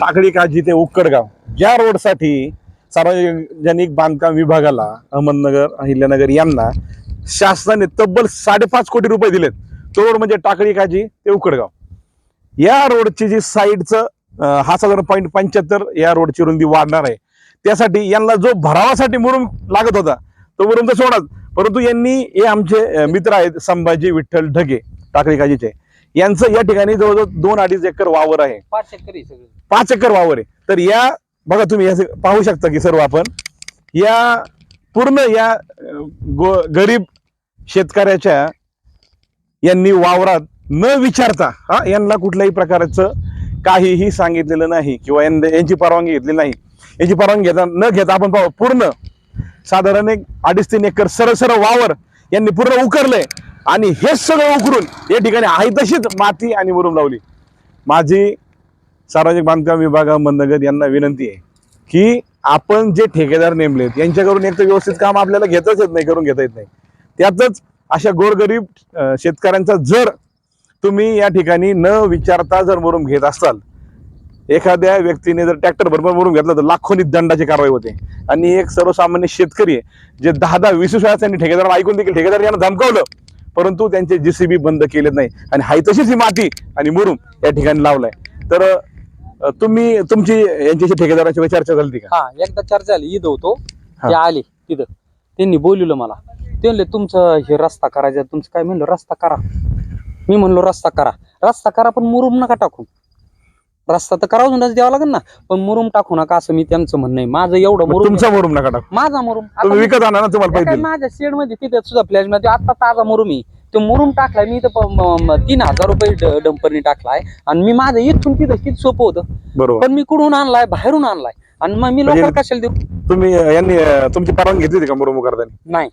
टाकळी काजी ते उक्कडगाव. ज्या रोडसाठी सार्वजनिक बांधकाम विभागाला अहमदनगर अहिल्यानगर यांना शासनाने तब्बल साडेपाच कोटी रुपये दिलेत. तो रोड म्हणजे टाकळी काजी ते उकडगाव या रोडची जी साईडचं हा साधारण पॉईंट पंच्याहत्तर या रोडची रुंदी वाढणार आहे. त्यासाठी यांना जो भरावासाठी मुरुम लागत होता तो मुरुम तर सोडाच. परंतु यांनी हे आमचे मित्र आहेत संभाजी विठ्ठल ढगे टाकळी काजीचे. यांचं या ठिकाणी जवळजवळ दोन अडीच एकर वावर आहे. पाच सगळे. पाच एकर वावर आहे. तर या बघा तुम्ही हे पाहू शकता की सर्व आपण. या पूर्ण या गो गरीब शेतकऱ्याच्या यांनी वावरात न विचारता हा यांना कुठल्याही प्रकारचं काहीही सांगितलेलं नाही किंवा यांची परवानगी घेतली नाही. यांची परवानगी घेता न घेता आपण पाहू पूर्ण साधारण एक अडीच तीन एकर सरळ सरळ वावर यांनी पूर्ण उकरलंय. आणि हेच सगळं उकरून या ठिकाणी आहे तशीच माती आणि मुरुम लावली. माझी सार्वजनिक बांधकाम विभागा अहमदनगर यांना विनंती आहे की आपण जे ठेकेदार नेमलेत यांच्याकडून एक तर व्यवस्थित काम आपल्याला घेताच येत नाही करून घेता येत नाही. त्यातच अशा गोरगरीब शेतकऱ्यांचा जर तुम्ही या ठिकाणी न विचारता जर मुरुम घेत असाल एखाद्या व्यक्तीने जर ट्रॅक्टर बरोबर मुरुम घेतला तर लाखोनी दंडाची कारवाई होते. आणि एक सर्वसामान्य शेतकरी आहे जे दहा दहा वीस वीस वेळा त्यांनी ठेकेदार ऐकून देखील ठेकेदार यांना धमकावलं परंतु त्यांचे जीसीबी बंद केलेत नाही. आणि हाय तशीच ही माती आणि मुरुम या ठिकाणी लावलाय. तर तुम्ही तुमची यांच्याशी ठेकेदाराची चर्चा झाली का? हा एकदा चर्चा झाली. ईद होतो. ते आले तिथं. त्यांनी बोलवलं मला. ते म्हणले तुमचं हे रस्ता करायचा तुमचं काय? म्हणलं रस्ता करा. मी म्हणलो रस्ता करा. रस्ता करा पण मुरुम नका टाकू. रस्ता तर करावूनच द्यावा लागेल ना. पण मुरुम टाकू नका असं मी त्यांचं म्हणणं आहे. माझं एवढं मग मुरुम तुमचा मुरुम नका टाकू. माझा मुरुम. आता तुम्ही मी- विकत आणा ना तुम्हाला काय पाहिजे. माझ्या शेडमध्ये तिथे सुद्धा फ्लॅशमध्ये आता ताजा मुरुम आहे. तो मुरुम टाकलाय मी तर प- म- म- तीन हजार रुपये डंपरनी टाकलाय. आणि मी माझं इथून तिथं किती सोपं होतं. बरोबर. पण मी कुठून आणलाय? बाहेरून आणलाय. आणि मग मी म्हणजे- लोक कशाला देऊ? तुम्ही अं, यांनी अं, तुमची परवानगी घेतली होती का मुरुम करताना नाही.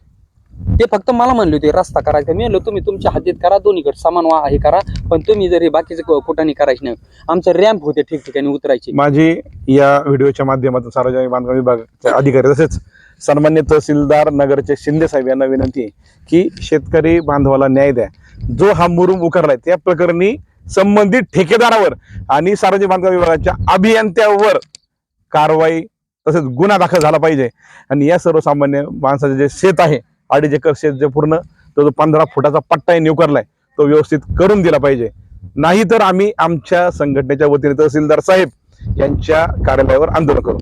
ते फक्त मला म्हणले होते रस्ता करायचा. मी म्हणलो तुम्ही तुमच्या हद्दीत करा दोन्हीकडे समान वा हे करा पण तुम्ही जरी बाकीचे बाकीचं कुठाने करायचे नाही. आमचं रॅम्प होते ठिकठिकाणी उतरायचे. माझी या व्हिडिओच्या माध्यमातून सार्वजनिक बांधकाम विभागाचे अधिकारी तसेच सन्मान्य तहसीलदार नगरचे शिंदे साहेब यांना विनंती आहे की शेतकरी बांधवाला न्याय द्या. जो हा मुरुम उकारलाय त्या प्रकरणी संबंधित ठेकेदारावर आणि सार्वजनिक बांधकाम विभागाच्या अभियंत्यावर कारवाई तसेच गुन्हा दाखल झाला पाहिजे. आणि या सर्वसामान्य माणसाचे जे शेत आहे अडीच एकर शेत जे पूर्ण तो जो पंधरा फुटाचा पट्टा आहे तो व्यवस्थित करून दिला पाहिजे. नाहीतर आम्ही आमच्या संघटनेच्या वतीने तहसीलदार साहेब यांच्या कार्यालयावर आंदोलन करू.